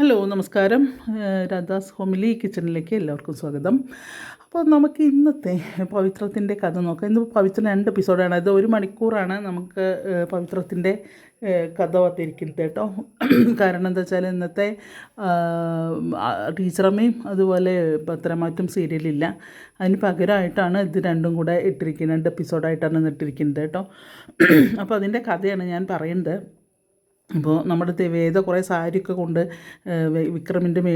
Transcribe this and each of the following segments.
Hello നമസ്കാരം. Radhas homely കിച്ചണിലേക്ക് എല്ലാവർക്കും സ്വാഗതം. അപ്പോൾ നമുക്ക് ഇന്നത്തെ പവിത്രത്തിന്റെ കഥ നോക്കാം. ഇന്ന് പവിത്ര രണ്ട് എപ്പിസോഡാണ്. അത് ഒരു മണിക്കൂറാണ് നമുക്ക് പവിത്രത്തിന്റെ കഥ വന്നിരിക്കുന്നത് കേട്ടോ. കാരണം എന്താ വെച്ചാൽ ഇന്നത്തെ ടീച്ചറമ്മയും അതുപോലെ പത്രമാറ്റും സീരിയലില്ല. അതിന് പകരമായിട്ടാണ് ഇത് രണ്ടും കൂടെ ഇട്ടിരിക്കുന്നത്. രണ്ട് എപ്പിസോഡായിട്ടാണ് ഇട്ടിരിക്കുന്നത് കേട്ടോ. അപ്പോൾ അതിന്റെ കഥയാണ് ഞാൻ പറയുന്നത്. അപ്പോൾ നമ്മുടെ വേദ കുറേ സാരിയൊക്കെ കൊണ്ട് വിക്രമിന്റെ മേ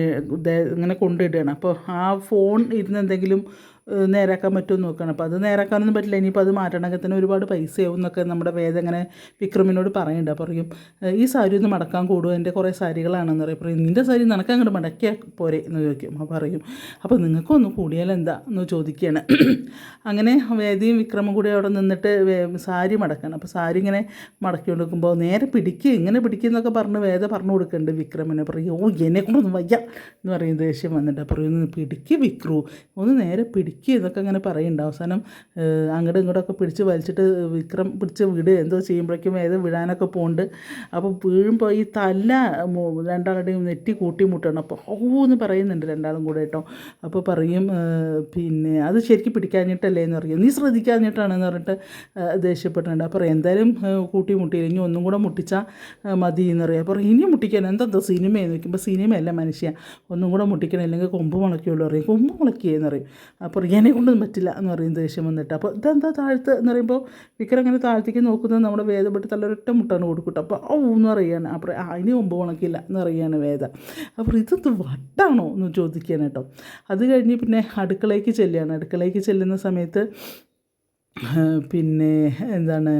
ഇങ്ങനെ കൊണ്ടിടുകയാണ് അപ്പോൾ ആ ഫോൺ ഇരുന്ന് എന്തെങ്കിലും നേരാക്കാൻ പറ്റുമോ നോക്കണം അപ്പോൾ അത് നേരാക്കാനൊന്നും പറ്റില്ല. ഇനിയിപ്പോൾ അത് മാറ്റണമെങ്കിൽ തന്നെ ഒരുപാട് പൈസയാവും എന്നൊക്കെ നമ്മുടെ വേദ വിക്രമിനോട് പറയുന്നുണ്ട്. അപ്പോൾ പറയും ഈ സാരി ഒന്ന് മടക്കാൻ കൂടുമോ? എന്റെ കുറേ സാരികളാണെന്ന് പറയും. പറയും നിന്റെ സാരി നിനക്ക് അങ്ങോട്ട് മടക്കിയാൽ പോരെ? എന്ന് ചോദിക്കും. അപ്പോൾ പറയും അപ്പോൾ നിങ്ങൾക്കൊന്ന് കൂടിയാൽ എന്താ? എന്ന് ചോദിക്കുകയാണ്. അങ്ങനെ വേദിയും വിക്രമും കൂടി അവിടെ നിന്നിട്ട് സാരി മടക്കണം. അപ്പോൾ സാരി ഇങ്ങനെ മടക്കി കൊടുക്കുമ്പോൾ നേരെ പിടിക്കുക ഇങ്ങനെ പിടിക്കുന്നൊക്കെ പറഞ്ഞ് വേദ പറഞ്ഞു കൊടുക്കുന്നുണ്ട് വിക്രമനെ. പറയും ഓ എന്നെ കൊണ്ടൊന്നും വയ്യ എന്ന് പറയും ദേഷ്യം വന്നിട്ട്. പറയും പിടിക്ക് വിക്രു ഒന്ന് നേരെ പിടിക്കുക എന്നൊക്കെ അങ്ങനെ പറയുന്നുണ്ട്. അവസാനം അങ്ങോട്ടും ഇങ്ങോട്ടൊക്കെ പിടിച്ച് വലിച്ചിട്ട് വിക്രം പിടിച്ച് വിടുക എന്തോ ചെയ്യുമ്പോഴേക്കും ഏത് വിടാനൊക്കെ പോകുന്നുണ്ട് അപ്പോൾ വീഴുമ്പോൾ ഈ തല രണ്ടാളുടെയും നെറ്റി കൂട്ടി മുട്ടണം അപ്പോൾ ഓ എന്ന് പറയുന്നുണ്ട് രണ്ടാളും കൂടെ കേട്ടോ. അപ്പോൾ പറയും പിന്നെ അത് ശരിക്കും പിടിക്കാഞ്ഞിട്ടല്ലേ എന്ന് പറയും. നീ ശ്രദ്ധിക്കാഞ്ഞിട്ടാണെന്ന് പറഞ്ഞിട്ട് ദേഷ്യപ്പെട്ടുണ്ട് അപ്പോൾ എന്തായാലും കൂട്ടി മുട്ടിയില്ല. ഇനി ഒന്നും കൂടെ മുട്ടിച്ചാൽ മതി എന്ന് പറയും. അപ്പോൾ ഇനി മുട്ടിക്കാൻ എന്താ സിനിമയെന്ന് വയ്ക്കുമ്പോൾ സിനിമയല്ല മനുഷ്യ. ഒന്നും കൂടെ മുട്ടിക്കണം അല്ലെങ്കിൽ കൊമ്പ് മുളയ്ക്കുള്ളൂ പറയും. കൊമ്പ് മുളയ്ക്കുകയെന്ന് പറയും. അപ്പോൾ എന്നെ കൊണ്ടൊന്നും പറ്റില്ല എന്ന് പറയും ദേഷ്യം വന്നിട്ട്. അപ്പോൾ ഇതെന്താ താഴ്ത്ത് എന്ന് പറയുമ്പോൾ വിക്രം അങ്ങനെ താഴ്ത്തേക്ക് നോക്കുന്നത് നമ്മുടെ വേദപ്പെട്ട് തലൊരൊറ്റ മുട്ടാണ് കൊടുക്കട്ടെ അപ്പോൾ ഓ എന്ന് പറയുകയാണ്. അപ്പോൾ ആ ഇനി ഉണക്കില്ല എന്ന് പറയുകയാണ് വേദ. അപ്പോൾ ഇതൊന്ന് വട്ടാണോ എന്ന് ചോദിക്കുകയാണ് കേട്ടോ. അത് കഴിഞ്ഞ് പിന്നെ അടുക്കളയ്ക്ക് ചെല്ലുകയാണ്. അടുക്കളയ്ക്ക് ചെല്ലുന്ന സമയത്ത് പിന്നെ എന്താണ്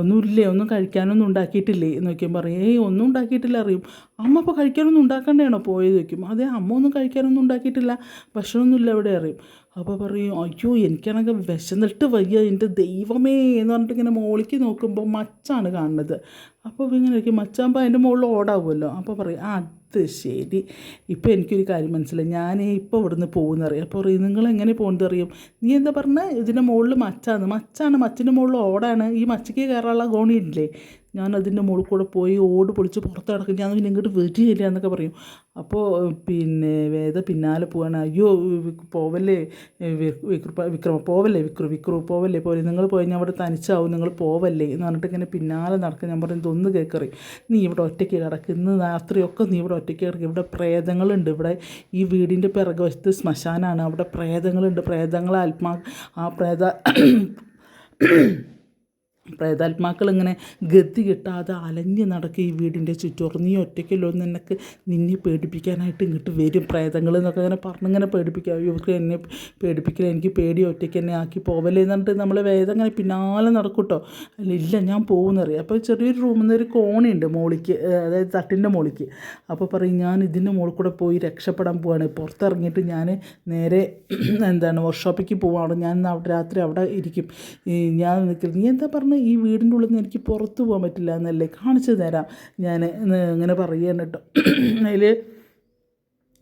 ഒന്നുമില്ലേ ഒന്നും കഴിക്കാനൊന്നും ഉണ്ടാക്കിയിട്ടില്ലേ എന്ന് നോക്കിയാൽ പറയും ഏയ് ഒന്നും ഉണ്ടാക്കിയിട്ടില്ല അറിയും. അമ്മ അപ്പോൾ കഴിക്കാനൊന്നും ഉണ്ടാക്കണ്ടേണോ പോയത് വയ്ക്കും അതെ അമ്മ ഒന്നും കഴിക്കാനൊന്നും ഉണ്ടാക്കിയിട്ടില്ല. ഭക്ഷണമൊന്നുമില്ല അവിടെ അറിയും. അപ്പോൾ പറയും അയ്യോ എനിക്കാണെങ്കിൽ വിശന്നിട്ട് വയ്യ എന്റെ ദൈവമേ എന്ന് പറഞ്ഞിട്ട് ഇങ്ങനെ മോളിക്ക് നോക്കുമ്പോൾ മച്ചാണ് കാണുന്നത്. അപ്പോൾ ഇങ്ങനെ ഇരിക്കും. മച്ചാകുമ്പോൾ അതിന്റെ മുകളിൽ ഓടാവുമല്ലോ. അപ്പോൾ പറയും ആ അത് ശരി. ഇപ്പോൾ എനിക്കൊരു കാര്യം മനസ്സിലായി. ഞാൻ ഇപ്പോൾ ഇവിടുന്ന് പോകുന്നറിയാം അപ്പോൾ പറയും നിങ്ങൾ എങ്ങനെ പോകുന്നത് അറിയും? നീ എന്താ പറഞ്ഞത് ഇതിന്റെ മുകളിൽ മച്ചാണ്. മച്ചാണ് മച്ചിന്റെ മുകളിൽ ഓടാണ്. ഈ മച്ചയ്ക്ക് കയറാനുള്ള ഗോണിയില്ലേ ഞാൻ അതിന്റെ മുകളിൽ കൂടെ പോയി ഓട് പൊളിച്ച് പുറത്ത് കിടക്കും ഞാൻ പിന്നെ ഇങ്ങോട്ട് വരികയില്ല എന്നൊക്കെ പറയും. അപ്പോൾ പിന്നെ വേദ പിന്നാലെ പോവാണ്. അയ്യോ പോവല്ലേ വിക്രമ പോവല്ലേ വിക്രു വിക്രു പോവല്ലേ പോലെ നിങ്ങൾ പോയി ഞാൻ അവിടെ തനിച്ചാവും നിങ്ങൾ പോവല്ലേ എന്ന് പറഞ്ഞിട്ട് ഇങ്ങനെ പിന്നാലെ നടക്കും. ഞാൻ പറഞ്ഞു ഇതൊന്ന് കേൾക്കറി നീ ഇവിടെ ഒറ്റയ്ക്ക് കിടക്കും. ഇന്ന് രാത്രിയൊക്കെ നീ ഇവിടെ ഒറ്റയ്ക്ക് കിടക്കും. ഇവിടെ പ്രേതങ്ങളുണ്ട്. ഇവിടെ ഈ വീടിന്റെ പിറകുവശത്ത് ശ്മശാനാണ്. അവിടെ പ്രേതങ്ങളുണ്ട്. പ്രേതങ്ങൾ ആത്മാ ആ പ്രേത പ്രേതാത്മാക്കൾ ഇങ്ങനെ ഗതി കിട്ടാതെ അലഞ്ഞ് നടക്കുക ഈ വീടിന്റെ ചുറ്റും നീ ഒറ്റയ്ക്കല്ലോ എന്ന് നിനക്ക് നിന്നെ പേടിപ്പിക്കാനായിട്ട് ഇങ്ങോട്ട് വരും. പ്രേതങ്ങൾ എന്നൊക്കെ ഇങ്ങനെ പറഞ്ഞിങ്ങനെ പേടിപ്പിക്കുക ഇവർക്ക് എന്നെ പേടിപ്പിക്കില്ല എനിക്ക് പേടി ഒറ്റയ്ക്ക് എന്നെ ആക്കി പോവല്ലേ എന്ന് പറഞ്ഞിട്ട് നമ്മളെ വേദം ഇങ്ങനെ പിന്നാലെ നടക്കൂട്ടോ അല്ല ഇല്ല ഞാൻ പോകുന്നറിയാം അപ്പോൾ ചെറിയൊരു റൂമിൽ നിന്ന് ഒരു കോണിയുണ്ട് മോളിക്ക് അതായത് തട്ടിന്റെ മോളിക്ക്. അപ്പോൾ പറയും ഞാൻ ഇതിന്റെ മുകളിൽ കൂടെ പോയി രക്ഷപ്പെടാൻ പോവാണ്. പുറത്തിറങ്ങിയിട്ട് ഞാൻ നേരെ എന്താണ് വർക്ക്ഷോപ്പിലേക്ക് പോവാണ്. ഞാൻ രാത്രി അവിടെ ഇരിക്കും. ഞാൻ നിൽക്കുന്നത് നീ എന്താ ഈ വീടിന്റെ ഉള്ളിൽ നിന്ന് എനിക്ക് പുറത്ത് പോകാൻ പറ്റില്ല എന്നല്ലേ കാണിച്ചു തരാം. ഞാൻ ഇങ്ങനെ പറയുകയാണ് കേട്ടോ. അതിൽ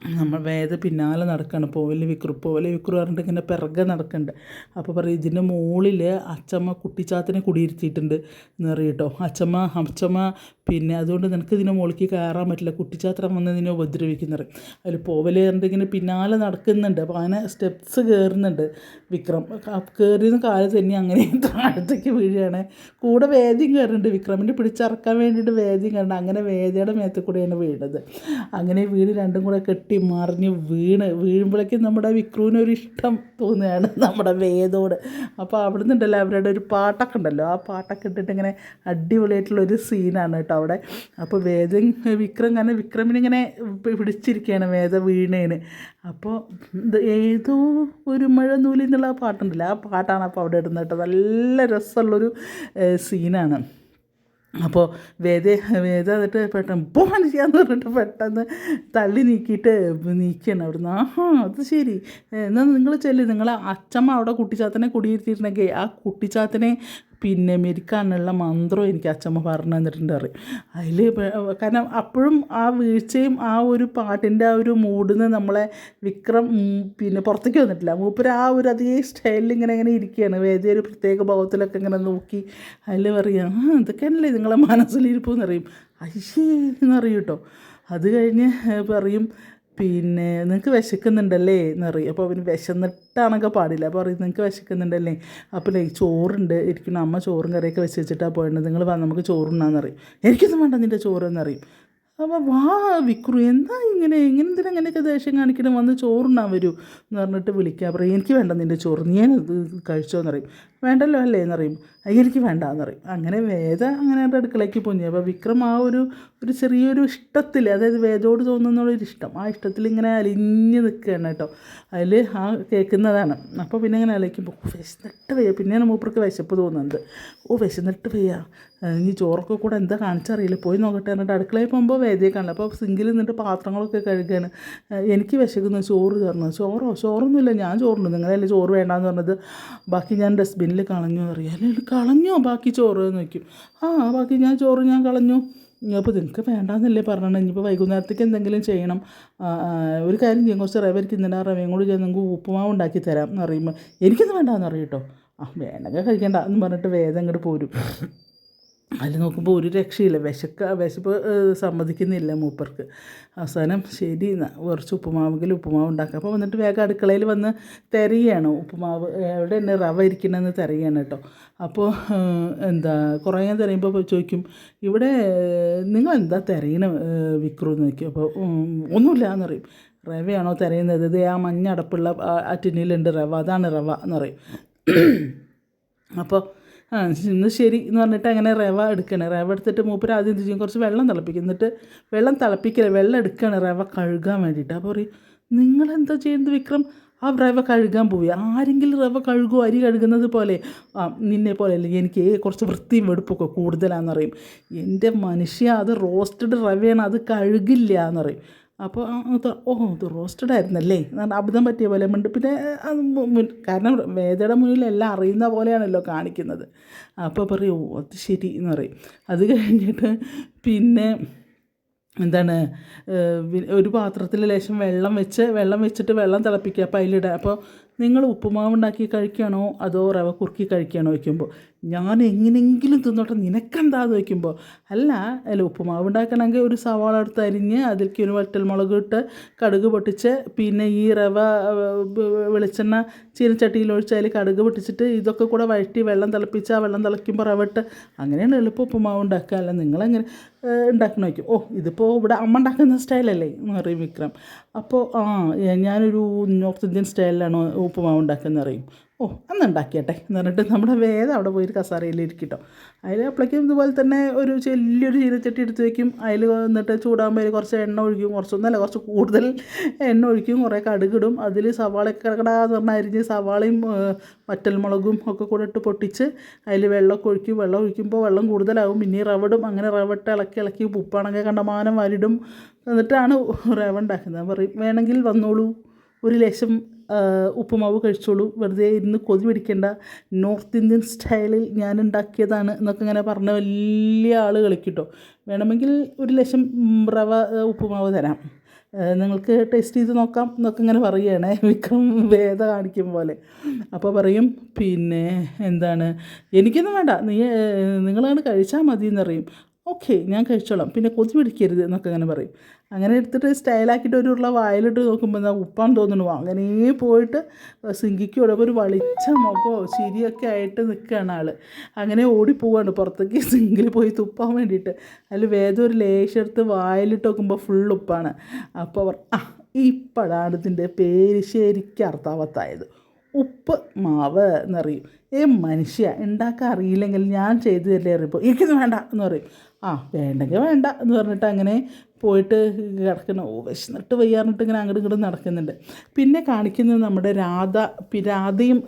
നമ്മൾ വേദ പിന്നാലെ നടക്കണം. പോവൽ വിക്രു പോവൽ വിക്രു പറഞ്ഞിട്ട് ഇങ്ങനെ പിറകെ നടക്കുന്നുണ്ട് അപ്പോൾ പറയും ഇതിന്റെ മുകളിൽ അച്ചമ്മ കുട്ടിച്ചാത്തിനെ കുടിയിരുത്തിയിട്ടുണ്ട് എന്ന് പറയും കേട്ടോ. അച്ചമ്മ അച്ചമ്മ പിന്നെ അതുകൊണ്ട് നിനക്ക് ഇതിന്റെ മുകളിലേക്ക് കയറാൻ പറ്റില്ല. കുട്ടിച്ചാത്തൻ വന്ന് ഇതിനെ ഉപദ്രവിക്കുന്നത് അതിൽ പോവൽ പറഞ്ഞിട്ട് ഇങ്ങനെ പിന്നാലെ നടക്കുന്നുണ്ട്. അപ്പോൾ അങ്ങനെ സ്റ്റെപ്സ് കയറുന്നുണ്ട് വിക്രം. കയറിയെന്ന് കാൽ തന്നെ അങ്ങനെ താഴത്തേക്ക് വീഴുകയാണ്. കൂടെ വേദ്യം കയറുന്നുണ്ട് വിക്രമിന്റെ പിടിച്ചിറക്കാൻ വേണ്ടിയിട്ട് വേദ്യം കയറുന്നുണ്ട് അങ്ങനെ വേദിയുടെ മേത്തിൽ കൂടെയാണ് വീണത്. അങ്ങനെ വീട് രണ്ടും കൂടെ കെട്ടി മറിഞ്ഞ് വീണ് വീഴുമ്പോഴേക്കും നമ്മുടെ വിക്രുവിന് ഒരു ഇഷ്ടം തോന്നുകയാണ് നമ്മുടെ വേദോട്. അപ്പോൾ അവിടെ നിന്നുണ്ടല്ലോ അവരുടെ ഒരു പാട്ടൊക്കെ ഉണ്ടല്ലോ. ആ പാട്ടൊക്കെ ഇട്ടിട്ട് ഇങ്ങനെ അടിപൊളിയായിട്ടുള്ള ഒരു സീനാണ് കേട്ടോ അവിടെ. അപ്പോൾ വേദ വിക്രം കാരണം വിക്രമിനിങ്ങനെ പിടിച്ചിരിക്കുകയാണ് വേദ വീണേന്. അപ്പോൾ ഏതോ ഒരു മഴ നൂലിന്നുള്ള ആ പാട്ടുണ്ടല്ലോ. ആ പാട്ടാണ് അപ്പോൾ അവിടെ ഇടുന്നത് കേട്ടോ. നല്ല രസമുള്ളൊരു സീനാണ്. അപ്പോൾ വേദ വേദ എന്നിട്ട് പെട്ടെന്ന് പോകാനിരിക്കാന്ന് പറഞ്ഞിട്ട് പെട്ടെന്ന് തള്ളി നീക്കിയിട്ട് നീക്കിയാണ് അവിടുന്ന്. ആഹാ അത് ശരി. എന്നാൽ നിങ്ങൾ ചെല്ലു. നിങ്ങളെ അച്ചമ്മ അവിടെ കുട്ടിച്ചാത്തനെ കുടിയിരുത്തിയിട്ടുണ്ടെങ്കിൽ ആ കുട്ടിച്ചാത്തനെ പിന്നെ മെരിക്കാനുള്ള മന്ത്രം എനിക്ക് അച്ഛമ്മ പറഞ്ഞു തന്നിട്ടുണ്ട് പറയും അതിൽ കാരണം അപ്പോഴും ആ വീഴ്ചയും ആ ഒരു പാട്ടിന്റെ ആ ഒരു മൂഡിന്ന് നമ്മളെ വിക്രം പിന്നെ പുറത്തേക്ക് വന്നിട്ടില്ല. മൂപ്പര് ആ ഒരു അതേ സ്റ്റൈലിൽ ഇങ്ങനെ ഇങ്ങനെ ഇരിക്കുകയാണ് വേദി ഒരു പ്രത്യേക ഭാവത്തിലൊക്കെ ഇങ്ങനെ നോക്കി അതിൽ പറയാം ആ ഇതൊക്കെയാണല്ലേ നിങ്ങളെ മനസ്സിലിരിപ്പ് എന്ന് പറയും അയ്യേ എന്നറിയും കേട്ടോ. അത് കഴിഞ്ഞ് പറയും പിന്നെ നിങ്ങൾക്ക് വിശക്കുന്നുണ്ടല്ലേ എന്ന് പറയും അപ്പോൾ അവന് വിശന്നിട്ടാണൊക്കെ പാടില്ല. അപ്പോൾ പറയും നിങ്ങൾക്ക് വിശക്കുന്നുണ്ടല്ലേ? അപ്പോൾ ചോറുണ്ട്. ഇരിക്കുന്ന അമ്മ ചോറും കറിയൊക്കെ വെച്ച് വെച്ചിട്ടാണ് പോയത് നിങ്ങൾ വാ നമുക്ക് ചോറുണ്ണാന്ന് പറയും എനിക്കൊന്നും വേണ്ട നിന്റെ ചോറ് എന്നറിയും അപ്പോൾ വാ വിക്രു എന്താ ഇങ്ങനെ? എങ്ങനെ എന്തിനാ അങ്ങനെയൊക്കെ ദേഷ്യം കാണിക്കണം? വന്ന് ചോറുണ്ണാൻ വരൂ എന്ന് പറഞ്ഞിട്ട് വിളിക്കുക പറയും എനിക്ക് വേണ്ട നിന്റെ ചോറ്. നീ ഇത് കഴിച്ചോന്ന് പറയും വേണ്ടല്ലോ അല്ലേ എന്നറിയും. എനിക്ക് വേണ്ട എന്നറിയും അങ്ങനെ വേദ അങ്ങനെ എന്റെ അടുക്കളയ്ക്ക് പൊഞ്ഞു അപ്പോൾ വിക്രം ആ ഒരു ഒരു ചെറിയൊരു ഇഷ്ടത്തിൽ അതായത് വേദയോട് തോന്നുന്നുള്ളൊരു ഇഷ്ടം ആ ഇഷ്ടത്തിൽ ഇങ്ങനെ അലിഞ്ഞ് നിൽക്കുകയാണ് കേട്ടോ. അതിൽ ആ കേൾക്കുന്നതാണ്. അപ്പോൾ പിന്നെ ഇങ്ങനെ അലയ്ക്കുമ്പോൾ "ഓ, വിശന്നിട്ട് വയ്യ. പിന്നെയാണ് മൂപ്പർക്ക് വിശപ്പ് തോന്നുന്നത്. ഓ വിശന്നിട്ട് വയ്യ. ഇനി ചോറൊക്കെ കൂടെ എന്താ കാണിച്ചറിയില്ല. പോയി നോക്കട്ടെ എന്നിട്ട് അടുക്കളയിൽ പോകുമ്പോൾ വേദിയെ കാണില്ല അപ്പോൾ സിങ്കിൽ നിന്നിട്ട് പാത്രങ്ങളൊക്കെ കഴുകുകയാണ് എനിക്ക് വിശക്കുന്നു ചോറ് തരണം ചോറോ? ചോറൊന്നുമില്ല ഞാൻ ചോറുണ്ട് നിങ്ങളല്ലേ ചോറ് വേണ്ടാന്ന് പറഞ്ഞത്? ബാക്കി ഞാൻ ഡസ്റ്റ്ബിന്നിൽ കളഞ്ഞു അറിയാം അല്ലെങ്കിൽ കളഞ്ഞോ? ബാക്കി ചോറ് എന്ന് വയ്ക്കും ആ ബാക്കി ഞാൻ ചോറ് ഞാൻ കളഞ്ഞു. അപ്പോൾ നിങ്ങൾക്ക് വേണ്ടാന്നല്ലേ പറഞ്ഞത്. ഇനിയിപ്പോൾ വൈകുന്നേരത്തേക്ക് എന്തെങ്കിലും ചെയ്യണം. ഒരു കാര്യം ചെയ്യും. കുറച്ച് റവ ഇരിക്കുന്നുണ്ട് ആ റവയും കൂടി ചെയ്ത് നിങ്ങൾക്ക് ഉപ്പുമാവ് ഉണ്ടാക്കി തരാം എന്ന് പറയുമ്പോൾ എനിക്കൊന്നും വേണ്ടാന്ന് അറിയട്ടോ ആ വേണമെങ്കിൽ കഴിക്കണ്ട എന്ന് പറഞ്ഞിട്ട് വേദം അങ്ങോട്ട് പോരും. അതിൽ നോക്കുമ്പോൾ ഒരു രക്ഷയില്ല. വിശക്ക വിശപ്പ് സമ്മതിക്കുന്നില്ല മൂപ്പർക്ക്. അവസാനം ശരി കുറച്ച് ഉപ്പുമാവെങ്കിൽ ഉപ്പുമാവ് ഉണ്ടാക്കാം. അപ്പോൾ വന്നിട്ട് വേഗം അടുക്കളയിൽ വന്ന് തിരയാണ്. ഉപ്പുമാവ് എവിടെ തന്നെ റവ ഇരിക്കണമെന്ന് തിരയാണ് കേട്ടോ. അപ്പോൾ എന്താ കുറേ തിരയുമ്പോൾ ചോദിക്കും ഇവിടെ നിങ്ങൾ എന്താ തിരയണം വിക്രു? എന്ന് നോക്കി അപ്പോൾ ഒന്നുമില്ല എന്ന് പറയും. റവയാണോ തിരയുന്നത്? ഇത് ആ മഞ്ഞ അടപ്പുള്ള ആ ടിന്നിലുണ്ട് റവ. അതാണ് റവ എന്ന് പറയും. അപ്പോൾ ആ ഇന്ന് ശരി എന്ന് പറഞ്ഞിട്ട് അങ്ങനെ റവ എടുക്കണേ. റവ എടുത്തിട്ട് മൂപ്പര് ആദ്യം എന്ത് ചെയ്യും? കുറച്ച് വെള്ളം തിളപ്പിക്കും. എന്നിട്ട് വെള്ളം തിളപ്പിക്കില്ല വെള്ളം എടുക്കുകയാണ് റവ കഴുകാൻ വേണ്ടിയിട്ട്. അപ്പോൾ പറയും നിങ്ങളെന്താ ചെയ്യുന്നത് വിക്രം? ആ റവ കഴുകാൻ പോയി ആരെങ്കിലും റവ കഴുകുമോ അരി കഴുകുന്നത് പോലെ. ആ നിന്നെ പോലെ അല്ലെങ്കിൽ എനിക്ക് കുറച്ച് വൃത്തിയും വെടുപ്പൊക്കെ കൂടുതലാണെന്നറിയും എന്റെ മനുഷ്യ അത് റോസ്റ്റഡ് റവയാണ്. അത് കഴുകില്ല എന്നറിയും അപ്പോൾ അത് ഓ ഇത് റോസ്റ്റഡ് ആയിരുന്നല്ലേ? എന്നാണ് അബദ്ധം പറ്റിയ പോലെ ഉണ്ട് പിന്നെ കാരണം വേദയുടെ മുന്നിൽ എല്ലാം അറിയുന്ന പോലെയാണല്ലോ കാണിക്കുന്നത്. അപ്പോൾ പറയും ഓ അത് ശരി എന്ന് പറയും. അത് കഴിഞ്ഞിട്ട് പിന്നെ എന്താണ് ഒരു പാത്രത്തിൽ ലേശം വെള്ളം വെച്ച് വെള്ളം വെച്ചിട്ട് വെള്ളം തിളപ്പിക്കുക അപ്പോൾ അതിലിടുക. അപ്പോൾ നിങ്ങൾ ഉപ്പുമാവ് ഉണ്ടാക്കി കഴിക്കുകയാണോ? അതോ റവ കുറുക്കി കഴിക്കുകയാണോ? വയ്ക്കുമ്പോൾ ഞാൻ എങ്ങനെയെങ്കിലും തിന്നോട്ടെ. നിനക്കെന്താന്ന് വയ്ക്കുമ്പോൾ അല്ല അല്ല ഉപ്പുമാവ് ഉണ്ടാക്കണമെങ്കിൽ ഒരു സവാള എടുത്ത് അരിഞ്ഞ് അതിലേക്ക് ഒരു വറ്റൽമുളക് ഇട്ട് കടുക് പൊട്ടിച്ച് പിന്നെ ഈ റവ വെളിച്ചെണ്ണ ചീനച്ചട്ടിയിൽ ഒഴിച്ച് അതിൽ കടുക് പൊട്ടിച്ചിട്ട് ഇതൊക്കെ കൂടെ വഴറ്റി വെള്ളം തിളപ്പിച്ച് ആ വെള്ളം തിളയ്ക്കുമ്പോൾ റവ ഇട്ട് അങ്ങനെയാണ് എളുപ്പം ഉപ്പുമാവ് ഉണ്ടാക്കുക. അല്ല നിങ്ങളെങ്ങനെ ഉണ്ടാക്കണ വയ്ക്കും ഓ ഇതിപ്പോൾ ഇവിടെ അമ്മ ഉണ്ടാക്കുന്ന സ്റ്റൈലല്ലേ? എന്ന് പറയും വിക്രം. അപ്പോൾ ആ ഞാനൊരു നോർത്ത് ഇന്ത്യൻ സ്റ്റൈലിലാണ് ഉപ്പുമാവ് ഉണ്ടാക്കുന്നത് പറയും ഓ അന്ന് ഉണ്ടാക്കിയട്ടെ എന്ന് പറഞ്ഞിട്ട് നമ്മുടെ വേദം അവിടെ പോയി കസാരയിൽ ഇരിക്കട്ടോ. അതിൽ അപ്പോഴേക്കും ഇതുപോലെ തന്നെ ഒരു വലിയൊരു ചീനച്ചട്ടി എടുത്ത് വയ്ക്കും അതിൽ എന്നിട്ട് ചൂടാകുമ്പോൾ കുറച്ച് എണ്ണ ഒഴിക്കും. കുറച്ചൊന്നല്ല കുറച്ച് കൂടുതൽ എണ്ണ ഒഴിക്കും. കുറേ കടുകിടും. അതിൽ സവാളയൊക്കെ കിടക്കടാന്ന് പറഞ്ഞാൽ അരിഞ്ഞ് സവാളയും വറ്റൽ മുളകും ഒക്കെ കൂടെ ഇട്ട് പൊട്ടിച്ച് അതിൽ വെള്ളമൊക്കെ ഒഴിക്കും. വെള്ളം ഒഴിക്കുമ്പോൾ വെള്ളം കൂടുതലാവും പിന്നെ റവടും അങ്ങനെ റവട്ട് ഇളക്കി ഇളക്കി ഉപ്പാണെങ്കിൽ കണ്ടമാനം വരിടും. എന്നിട്ടാണ് റവ ഉണ്ടാക്കുന്നത്. പറയും വേണമെങ്കിൽ വന്നോളൂ. ഒരു ആ, ഉപ്പുമാവ് കഴിച്ചോളൂ. വെറുതെ ഇരുന്ന് കൊതി പിടിക്കേണ്ട. നോർത്ത് ഇന്ത്യൻ സ്റ്റൈലിൽ ഞാൻ ഉണ്ടാക്കിയതാണ് എന്നൊക്കെ ഇങ്ങനെ പറഞ്ഞ വലിയ ആൾ കളിക്കിട്ടോ വേണമെങ്കിൽ ഒരു ലക്ഷം റവ ഉപ്പുമാവ് തരാം. നിങ്ങൾക്ക് ടേസ്റ്റ് ചെയ്ത് നോക്കാം എന്നൊക്കെ ഇങ്ങനെ പറയുകയാണ്. വിക്രം വേദ കാണിക്കും പോലെ. അപ്പോൾ പറയും പിന്നെ എന്താണ്? എനിക്കൊന്നും വേണ്ട. നീ നിങ്ങളാണ് കഴിച്ചാൽ മതി എന്നറിയും ഓക്കെ ഞാൻ കഴിച്ചോളാം. പിന്നെ കൊതി പിടിക്കരുത് എന്നൊക്കെ അങ്ങനെ പറയും. അങ്ങനെ എടുത്തിട്ട് സ്റ്റൈലാക്കിയിട്ട് ഒരു ഉള്ള വായിലിട്ട് നോക്കുമ്പോൾ എന്താ ഉപ്പാൻ തോന്നുന്നു. അങ്ങനെ പോയിട്ട് സിങ്കിക്ക് ഒരു വളിച്ച മുഖമോ ചിരിയൊക്കെ ആയിട്ട് നിൽക്കുകയാണ് ആൾ അങ്ങനെ ഓടിപ്പോവാണ് പുറത്തേക്ക് സിങ്കിൽ പോയി തുപ്പാൻ വേണ്ടിയിട്ട്. അതിൽ വേദം ഒരു ലേശം എടുത്ത് വായിലിട്ട് നോക്കുമ്പോൾ ഫുൾ ഉപ്പാണ്. അപ്പോൾ അവർ ആ ഇപ്പോഴാണ് ഇതിന്റെ പേര് ശരിക്കും അർത്ഥാവത്തായത്. ഉപ്പ് മാവ് എന്നറിയും. ഏ മനുഷ്യ ഉണ്ടാക്കാൻ അറിയില്ലെങ്കിൽ ഞാൻ ചെയ്തു തരില്ലേ അറിയിപ്പോൾ എനിക്കൊന്നും വേണ്ട എന്ന് പറയും. ആ വേണ്ടെങ്കിൽ വേണ്ട എന്ന് പറഞ്ഞിട്ട് അങ്ങനെ പോയിട്ട് കിടക്കുന്ന. ഓ വിശന്നിട്ട് വയ്യാറിട്ട് ഇങ്ങനെ അങ്ങോട്ടും ഇങ്ങോട്ടും നടക്കുന്നുണ്ട്. പിന്നെ കാണിക്കുന്നത് നമ്മുടെ രാധ രാധയും